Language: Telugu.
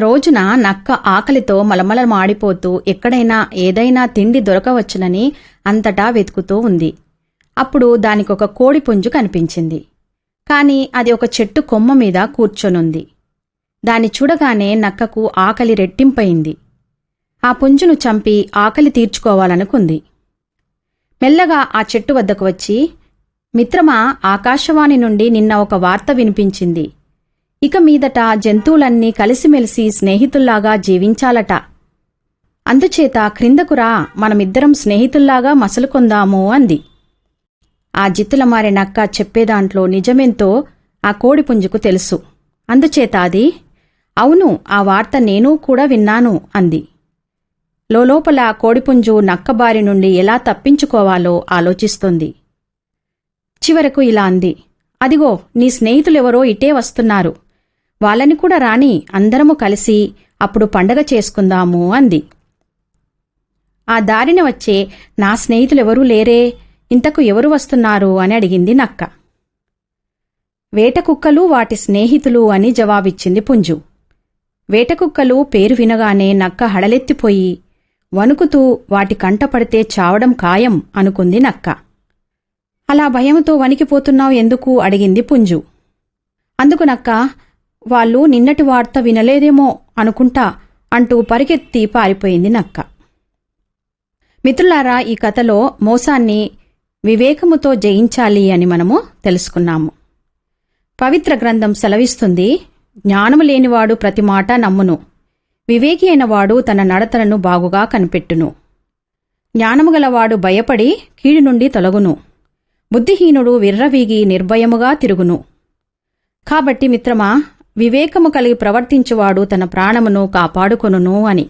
రోజున నక్క ఆకలితో మలమల మాడిపోతూ ఎక్కడైనా ఏదైనా తిండి దొరకవచ్చునని అంతటా వెతుకుతూ ఉంది. అప్పుడు దానికొక కోడి పుంజు కనిపించింది. కాని అది ఒక చెట్టు కొమ్మ మీద కూర్చొనుంది. దాన్ని చూడగానే నక్కకు ఆకలి రెట్టింపయింది. ఆ పుంజును చంపి ఆకలి తీర్చుకోవాలనుకుంది. మెల్లగా ఆ చెట్టు వద్దకు వచ్చి మిత్రమా ఆకాశవాణి నుండి నిన్న ఒక వార్త వినిపించింది. ఇక మీదట జంతువులన్నీ కలిసిమెలిసి స్నేహితుల్లాగా జీవించాలట. అందుచేత క్రిందకురా మనమిద్దరం స్నేహితుల్లాగా మసలుకొందాము అంది. ఆ జిత్తుల మారినక్క చెప్పేదాంట్లో నిజమెంతో ఆ కోడిపుంజుకు తెలుసు. అందుచేత అది అవును ఆ వార్త నేనూ కూడా విన్నాను అంది. లోలోపల కోడిపుంజు నక్కబారి నుండి ఎలా తప్పించుకోవాలో ఆలోచిస్తుంది. చివరకు ఇలా అంది. అదిగో నీ స్నేహితులెవరో ఇటే వస్తున్నారు. వాళ్ళని కూడా రాని అందరము కలిసి అప్పుడు పండగ చేసుకుందాము అంది. ఆ దారిన వచ్చే నా స్నేహితులెవరూ లేరే ఇంతకు ఎవరు వస్తున్నారు అని అడిగింది నక్క. వేటకుక్కలు వాటి స్నేహితులు అని జవాబిచ్చింది పుంజు. వేటకుక్కలు పేరు వినగానే నక్క హడలెత్తిపోయి వణుకుతూ వాటి కంటపడితే చావడం ఖాయం అనుకుంది నక్క. అలా భయంతో వణికిపోతున్నావు ఎందుకు? అడిగింది పుంజు. అందుకు నక్క వాళ్ళు నిన్నటి వార్త వినలేదేమో అనుకుంటా అంటూ పరిగెత్తి పారిపోయింది నక్క. మిత్రులారా ఈ కథలో మోసాన్ని వివేకముతో జయించాలి అని మనము తెలుసుకున్నాము. పవిత్ర గ్రంథం సెలవిస్తుంది జ్ఞానము లేనివాడు ప్రతి మాట నమ్మును. వివేకి అయినవాడు తన నడతలను బాగుగా కనిపెట్టును. జ్ఞానము గలవాడు భయపడి కీడు నుండి తొలగును. బుద్ధిహీనుడు విర్రవీగి నిర్భయముగా తిరుగును. కాబట్టి మిత్రమా వివేకము కలిగి ప్రవర్తించువాడు తన ప్రాణమును కాపాడుకొనును అని.